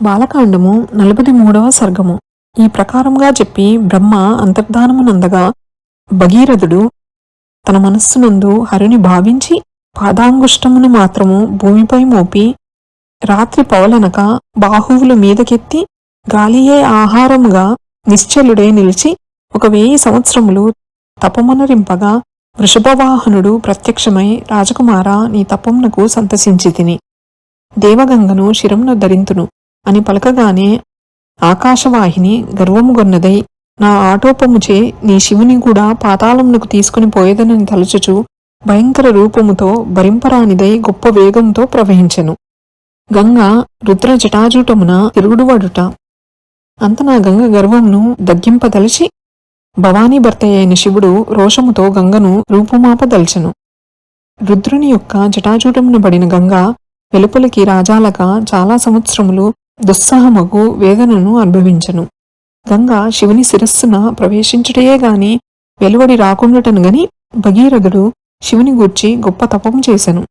బాలకాండము నలభై మూడవ సర్గము. ఈ ప్రకారముగా చెప్పి బ్రహ్మ అంతర్ధానమునందగా భగీరథుడు తన మనస్సునందు హరుని భావించి పాదాంగుష్టమును మాత్రము భూమిపై మోపి రాత్రి పవలనక బాహువులు మీదకెత్తి గాలియే ఆహారముగా నిశ్చలుడే నిలిచి ఒక వెయ్యి సంవత్సరములు తపమునరింపగా వృషభవాహనుడు ప్రత్యక్షమై రాజకుమార నీ తపమునకు సంతసించి తిని దేవగంగను శిరమును ధరింతును. అని పలకగానే ఆకాశవాహిని గర్వముగొన్నదై నా ఆటోపముచే నీ శివుని కూడా పాతాళమునకు తీసుకుని పోయేదనని తలచుచు భయంకర రూపముతో భరింపరానిదై గొప్ప వేగంతో ప్రవహించెను. గంగ రుద్ర జటాజూటమున తిరుగుడువడుట. అంత నా గంగ గర్వంను దగ్గింపదలిచి భవానీ భర్త అయిన శివుడు రోషముతో గంగను రూపుమాపదల్చెను. రుద్రుని యొక్క జటాజూటమున పడిన గంగ వెలుపలికి రాజాలక చాలా సంవత్సరములు దుస్సాహమగు వేదనను అనుభవించను. గంగ శివుని శిరస్సున ప్రవేశించుటయే గాని వెలువడి రాకుండటను గని భగీరథుడు శివుని గూర్చి గొప్ప తపము చేసెను.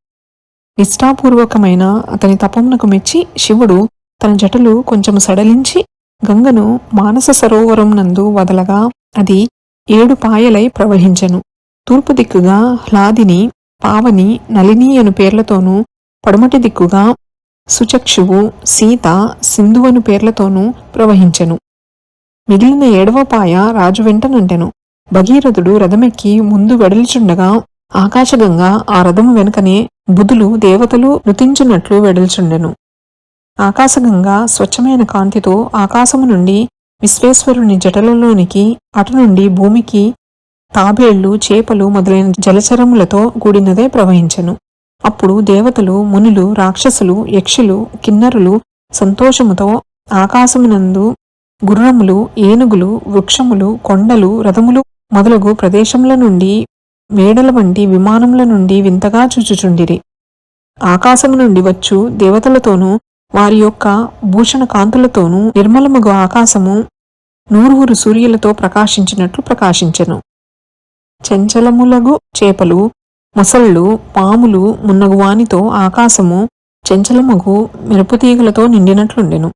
నిష్ఠాపూర్వకమైన అతని తపమునకు మెచ్చి శివుడు తన జటలు కొంచెం సడలించి గంగను మానస సరోవరం నందు వదలగా అది ఏడు పాయలై ప్రవహించెను. తూర్పు దిక్కుగా హ్లాదిని పావని నలిని అను పేర్లతోనూ పడమటి దిక్కుగా సుచక్షువు సీత సింధువను పేర్లతోనూ ప్రవహించెను. మిగిలిన ఏడవ పాయ రాజు వెంటనంటెను. భగీరథుడు రథమెక్కి ముందు వెడల్చుండగా ఆకాశగంగా ఆ రథము వెనుకనే బుధులు దేవతలు నృతించున్నట్లు వెడల్చుండెను. ఆకాశగంగా స్వచ్ఛమైన కాంతితో ఆకాశము నుండి విశ్వేశ్వరుని జటలలోనికి అటు నుండి భూమికి తాబేళ్ళు చేపలు మొదలైన జలచరములతో కూడినదే ప్రవహించెను. అప్పుడు దేవతలు మునులు రాక్షసులు యక్షులు కిన్నరులు సంతోషముతో ఆకాశమునందు గుర్రములు ఏనుగులు వృక్షములు కొండలు రథములు మొదలగు ప్రదేశముల నుండి మేడల వంటి విమానముల నుండి వింతగా చూచుచుండిరి. ఆకాశము నుండి వచ్చు దేవతలతోనూ వారి యొక్క భూషణ కాంతులతోనూ నిర్మలముగు ఆకాశము నూరుగురు సూర్యులతో ప్రకాశించినట్లు ప్రకాశించెను. చెంచలములగు చేపలు మొసళ్ళు పాములు మున్నగు వానితో ఆకాశము చెంచలమగు మెరుపుతీగలతో నిండినట్లుండెను.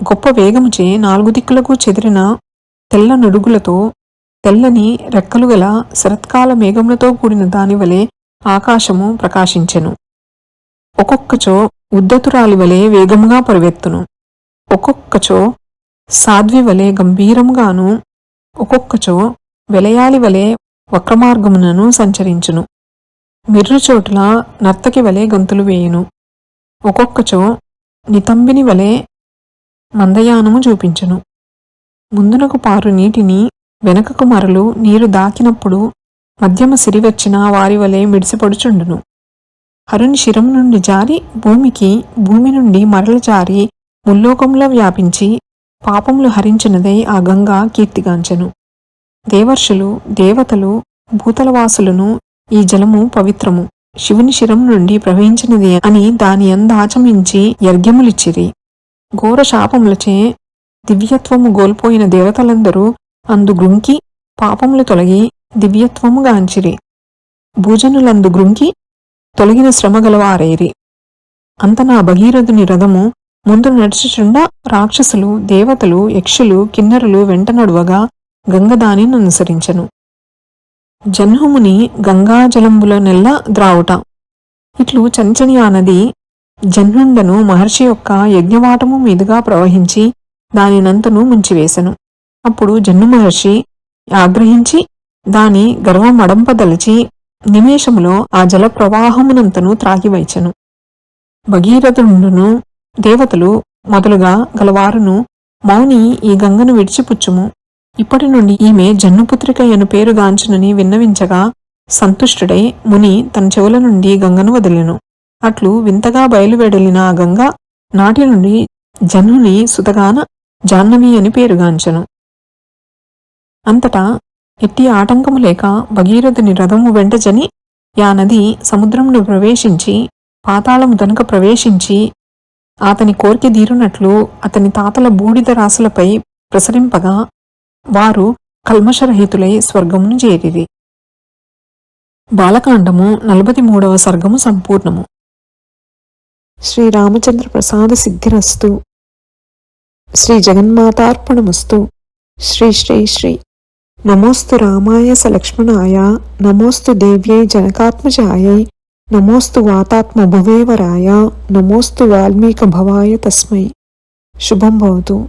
గొప్ప వేగముచే నాలుగు దిక్కులకు చెదిరిన తెల్ల నడుగులతో తెల్లని రెక్కలు గల శరత్కాల మేఘములతో కూడిన దాని వలె ఆకాశము ప్రకాశించెను. ఒక్కొక్కచో ఉద్దతురాలి వలె వేగముగా పరివెత్తును. ఒక్కొక్కచో సాధ్వి వలె గంభీరముగాను ఒక్కొక్కచో వెలయాలి వలె వక్రమార్గమునను సంచరించును. మిర్రుచోట్ల నర్తకి వలె గంతులు వేయును. ఒక్కొక్కచో నితంబిని వలె మందయానము చూపించును. ముందునకు పారు నీటిని వెనకకు మరలు నీరు దాకినప్పుడు మధ్యమ సిరివచ్చిన వారి వలె మిడిసిపడుచుండును. హరుని శిరం నుండి జారి భూమికి భూమి నుండి మరలు జారి ముల్లోకంలో వ్యాపించి పాపములు హరించినదై ఆ గంగ కీర్తిగాంచెను. దేవర్షులు దేవతలు భూతలవాసులను ఈ జలము పవిత్రము. శివుని శిరం నుండి ప్రవహించినది అని దాని అందాచమించి యర్గ్యములిచ్చిరి ఘోర శాపములచే దివ్యత్వము గోల్పోయిన దేవతలందరూ అందు గృంకి పాపములు తొలగి దివ్యత్వము గాంచిరి. భూజనులందు గృంకి తొలగిన శ్రమ గలవారేరి. అంత నా భగీరథుని రథము ముందు నడుచుచుండా రాక్షసులు దేవతలు యక్షులు కిన్నరులు వెంట నడువగా గంగదానిని అనుసరించెను. జన్హముని గంగాజలంబుల నెల్ల ద్రావుట ఇట్లు చంచని ఆ నది జన్నుండను మహర్షి యొక్క యజ్ఞవాటము మీదుగా ప్రవహించి దానినంతను ముంచివేశను అప్పుడు జన్ను మహర్షి ఆగ్రహించి దాని గర్వం అడంపదలిచి నిమేషములో ఆ జల ప్రవాహమునంతను త్రాగివైచెను. భగీరథుండును దేవతలు మొదలుగా గలవారును మౌని ఈ గంగను విడిచిపుచ్చుము. ఇప్పటి నుండి ఈమె జన్నుపుత్రిక అను పేరుగాంచునని విన్నవించగా సంతుష్టుడై ముని తన చెవుల నుండి గంగను వదిలెను. అట్లు వింతగా బయలువెడలిన ఆ గంగ నాటి నుండి జన్నుని సుతగాన జాహ్నవి అని పేరుగాంచెను అంతటా ఎట్టి ఆటంకము లేక భగీరథుని రథము వెంటజని యా నది సముద్రమును ప్రవేశించి పాతాళము దనుక ప్రవేశించి అతని కోరిక తీరునట్లు అతని తాతల బూడిద రాసులపై ప్రసరింపగా వారు కల్మషరహితులై స్వర్గమును చేరిరి. బాలకాండము నలభై మూడవ సర్గము సంపూర్ణము. శ్రీరామచంద్ర ప్రసాద సిద్ధిరస్తు. శ్రీ జగన్మాతార్పణమస్తు. శ్రీ శ్రీ శ్రీ. నమోస్తు రామాయ సలక్ష్మణాయ. నమోస్తు దేవ్యై జనకాత్మజాయై. నమోస్తు వాతాత్మ భువేవరాయ నమోస్తు వాల్మీక భవాయ తస్మై. శుభం భవతు.